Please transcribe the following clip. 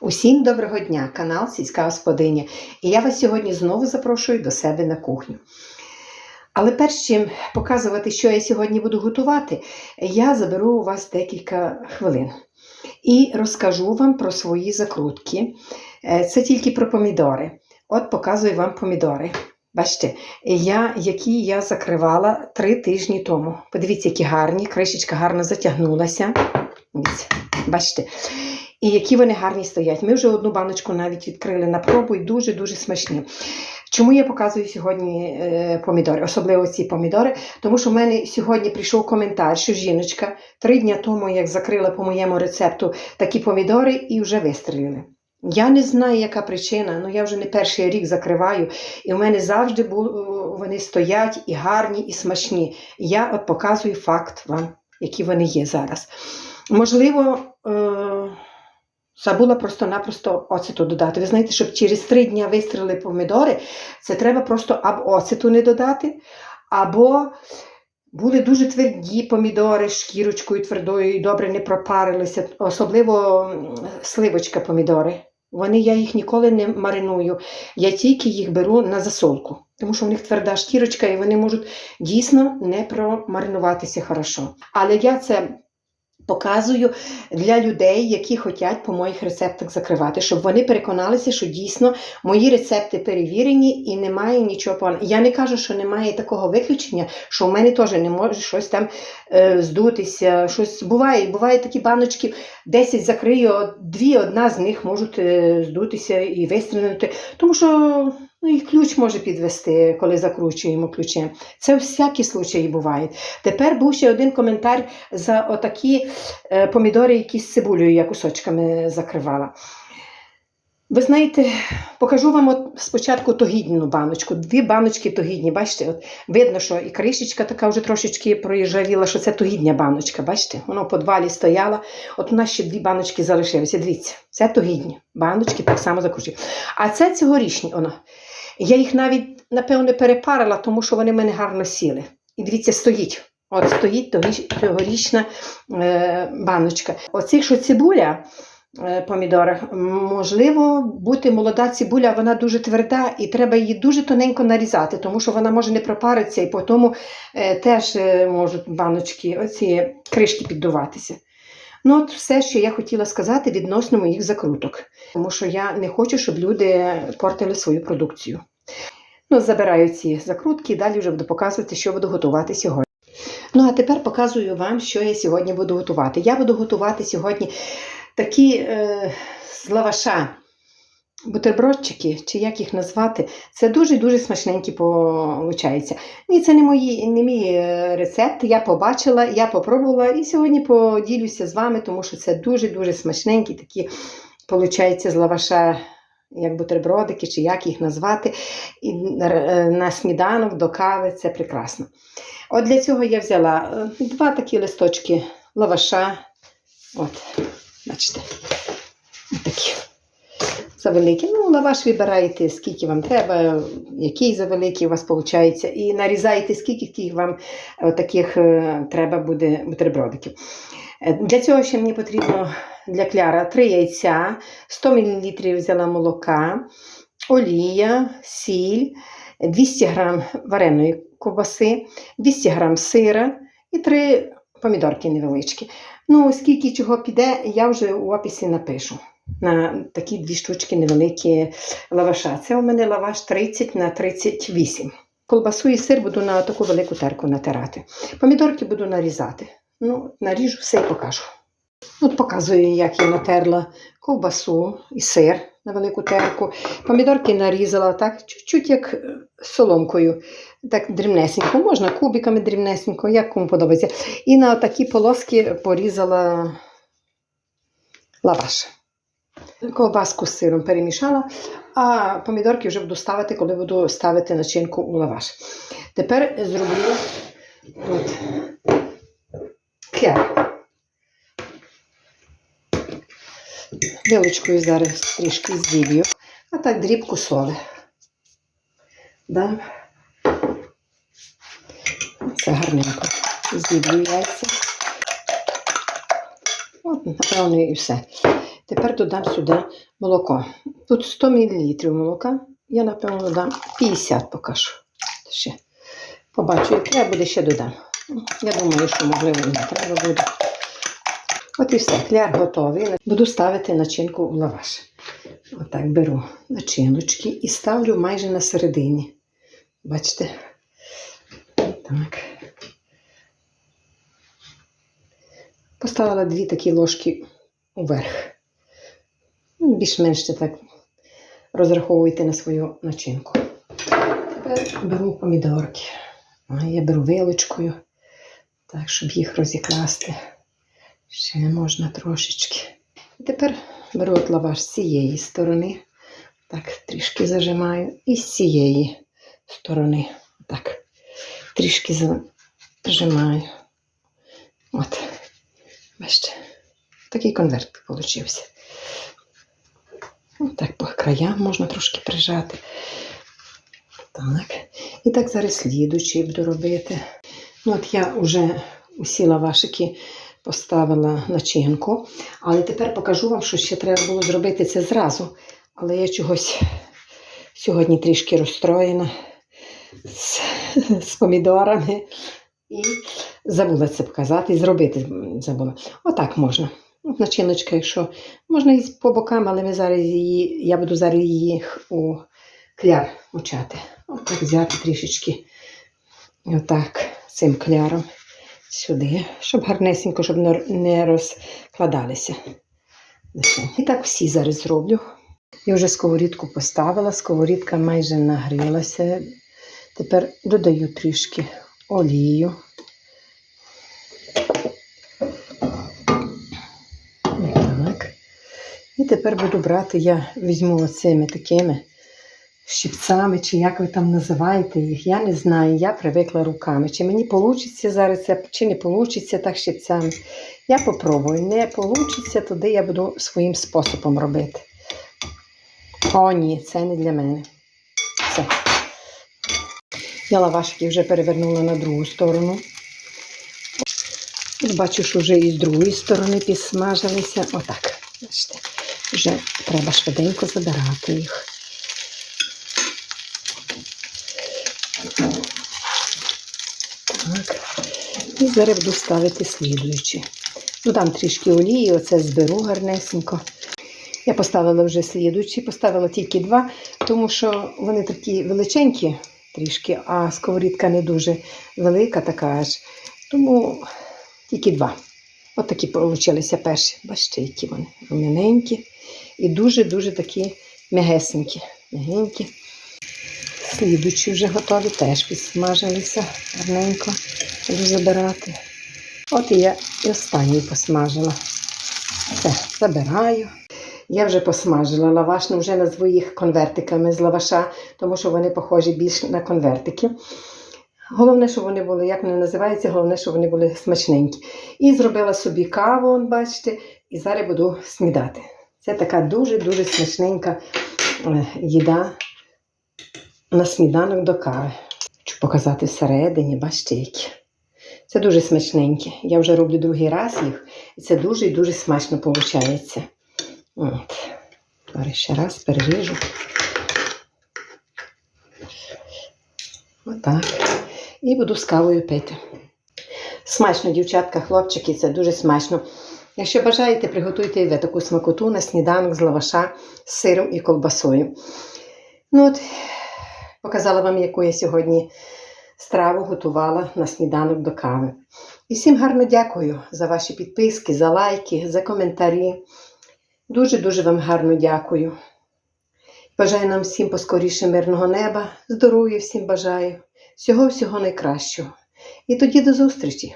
Усім доброго дня, канал Сільська Господиня. І я вас сьогодні знову запрошую до себе на кухню. Але перш чим показувати, що я сьогодні буду готувати, я заберу у вас декілька хвилин і розкажу вам про свої закрутки. Е, Це тільки про помідори. От показую вам помідори. Бачите, я, які я закривала три тижні тому. Подивіться, які гарні, кришечка гарно затягнулася. Бачите. І які вони гарні стоять. Ми вже одну баночку навіть відкрили на пробу і дуже-дуже смачні. Чому я показую сьогодні е, помідори, особливо ці помідори? Тому що в мене сьогодні прийшов коментар, що жіночка три дні тому, як закрила по моєму рецепту такі помідори і вже вистрілили. Я не знаю, яка причина, але я вже не перший рік закриваю, і в мене завжди бу- вони стоять і гарні, і смачні. Я от показую факт вам, які вони є зараз. Можливо, е- забула просто-напросто оцету додати. Ви знаєте, щоб через три дні вистріли помідори, це треба просто або оцету не додати, або були дуже тверді помідори з шкірочкою твердою і добре не пропарилися, особливо сливочка помідори. Вони я їх ніколи не мариную. Я тільки їх беру на засолку, тому що в них тверда шкірочка і вони можуть дійсно не промаринуватися хорошо. Але я це показую для людей, які хочуть по моїх рецептах закривати, щоб вони переконалися, що дійсно мої рецепти перевірені і немає нічого поганого. Я не кажу, що немає такого виключення, що в мене теж не може щось там е, здутися. Щось буває, бувають такі баночки, 10 закрию, дві, одна з них можуть е, здутися і вистрілити, тому що ну, і ключ може підвести, коли закручуємо ключем. Це всякі случаї бувають. Тепер був ще один коментар за отакі е, помідори, які з цибулею я кусочками закривала. Ви знаєте, покажу вам от спочатку тогідну баночку. Дві баночки тогідні, бачите, от видно, що і кришечка така вже трошечки проїжджавіла, що це тогідня баночка. Бачите, воно в подвалі стояла. От у нас ще дві баночки залишилися. Дивіться, це тогідні баночки, так само закручую. А це цьогорічні. Воно. Я їх навіть, напевно, перепарила, тому що вони в мене гарно сіли. І дивіться, стоїть. От стоїть тогорічна е, баночка. Оцих, що цибуля, е, помідори, можливо, бути молода цибуля, вона дуже тверда, і треба її дуже тоненько нарізати, тому що вона може не пропаритися, і по тому е, теж е, можуть баночки, оці кришки піддуватися. Ну, от все, що я хотіла сказати відносно моїх закруток, тому що я не хочу, щоб люди портили свою продукцію. Ну, забираю ці закрутки і далі вже буду показувати, що буду готувати сьогодні. Ну, а тепер показую вам, що я сьогодні буду готувати. Я буду готувати сьогодні такі е, з лаваша бутербродчики, чи як їх назвати, це дуже-дуже смачненькі получаються. Ні, це не, мої, не мій е, рецепт. Я побачила, я попробувала і сьогодні поділюся з вами, тому що це дуже-дуже смачненькі такі, получаються з лаваша. Як бутербродики, чи як їх назвати, і е, на сніданок до кави це прекрасно. От для цього я взяла е, два такі листочки лаваша. От, бачите, такі завеликі. Ну, лаваш вибираєте, скільки вам треба, який завеликий у вас виходить, і нарізаєте, скільки скільки вам е, таких е, треба буде бутербродиків. Е, Для цього ще мені потрібно для кляра 3 яйця, 100 мл взяла молока, олія, сіль, 200 г вареної ковбаси, 200 г сира і 3 помідорки невеличкі. Ну, скільки чого піде, я вже у описі напишу. На такі дві штучки невеликі лаваша. Це у мене лаваш 30 на 38. Колбасу і сир буду на таку велику терку натирати. Помідорки буду нарізати. Ну, наріжу все і покажу. От показую, як я натерла ковбасу і сир на велику терку. Помідорки нарізала так, чуть-чуть як е, соломкою, так дрібнесенько. Можна кубиками дрібнесенько, як кому подобається. І на такі полоски порізала лаваш. Ковбаску з сиром перемішала, а помідорки вже буду ставити, коли буду ставити начинку у лаваш. Тепер зроблю от, кляр. Вилочкою зараз трішки здіб'ю, а так дрібку соли. Да. Це гарненько. Здіб'ю яйця. От, напевно, і все. Тепер додам сюди молоко. Тут 100 мл молока. Я, напевно, додам 50 покажу. Ще. Побачу, як треба буде, ще додам. Я думаю, що можливо не треба буде. От і все, кляр готовий. Буду ставити начинку в лаваш. Отак беру начиночки і ставлю майже на середині. Бачите? Так. Поставила дві такі ложки уверх. Ну, Більш-менш це так розраховуйте на свою начинку. Тепер беру помідорки. Я беру вилочкою, так, щоб їх розікласти. Ще можна трошечки. І тепер беру от лаваш з цієї сторони. Так, трішки зажимаю. І з цієї сторони. Так, трішки зажимаю. От. Бачите, такий конверт получився. Так, по краям можна трошки прижати. Так. І так зараз слідучий буду робити. Ну, от я вже усі лавашики поставила начинку, але тепер покажу вам, що ще треба було зробити це зразу. Але я чогось сьогодні трішки розстроєна з, з помідорами і забула це показати, і зробити забула. Отак можна. От начиночка, якщо можна і по бокам, але ми зараз її, я буду зараз її у кляр мочати. Отак взяти трішечки отак цим кляром сюди, щоб гарнесенько, щоб не розкладалися. І так всі зараз зроблю. Я вже сковорідку поставила, сковорідка майже нагрілася. Тепер додаю трішки олію. Тепер буду брати, я візьму оцими такими щипцями, чи як ви там називаєте їх, я не знаю. Я привикла руками. Чи мені вийде зараз чи не вийде так щипцями. Я попробую. Не вийде, тоді я буду своїм способом робити. О, ні, це не для мене. Все. Я лавашики вже перевернула на другу сторону. Бачу, що вже і з другої сторони підсмажилися. Отак. Бачите, вже треба швиденько забирати їх. Так. І зараз буду ставити слідуючі. Додам трішки олії, оце зберу гарнесенько. Я поставила вже слідуючі, поставила тільки два, тому що вони такі величенькі трішки, а сковорідка не дуже велика, така аж. Тому тільки два. От такі получилися перші. Бачите, які вони рум'яненькі і дуже-дуже такі м'ягесенькі. М'ягенькі. Слідучі вже готові, теж підсмажилися гарненько. Буду забирати. От і я і останній посмажила. Все, забираю. Я вже посмажила лаваш, ну вже назву їх конвертиками з лаваша, тому що вони похожі більш на конвертики. Головне, щоб вони були, як вони називаються, головне, щоб вони були смачненькі. І зробила собі каву, бачите, і зараз буду снідати. Це така дуже-дуже смачненька е, їда на сніданок до кави. Хочу показати всередині, бачите, які. Це дуже смачненькі. Я вже роблю другий раз їх, і це дуже і дуже смачно виходить. От. Зараз ще раз переріжу. Отак. І буду з кавою пити. Смачно, дівчатка, хлопчики, це дуже смачно. Якщо бажаєте, приготуйте і ви таку смакоту на сніданок з лаваша з сиром і ковбасою. Ну от, показала вам, яку я сьогодні страву готувала на сніданок до кави. І всім гарно дякую за ваші підписки, за лайки, за коментарі. Дуже-дуже вам гарно дякую. Бажаю нам всім поскоріше мирного неба, здоров'я всім бажаю, всього-всього найкращого. І тоді до зустрічі!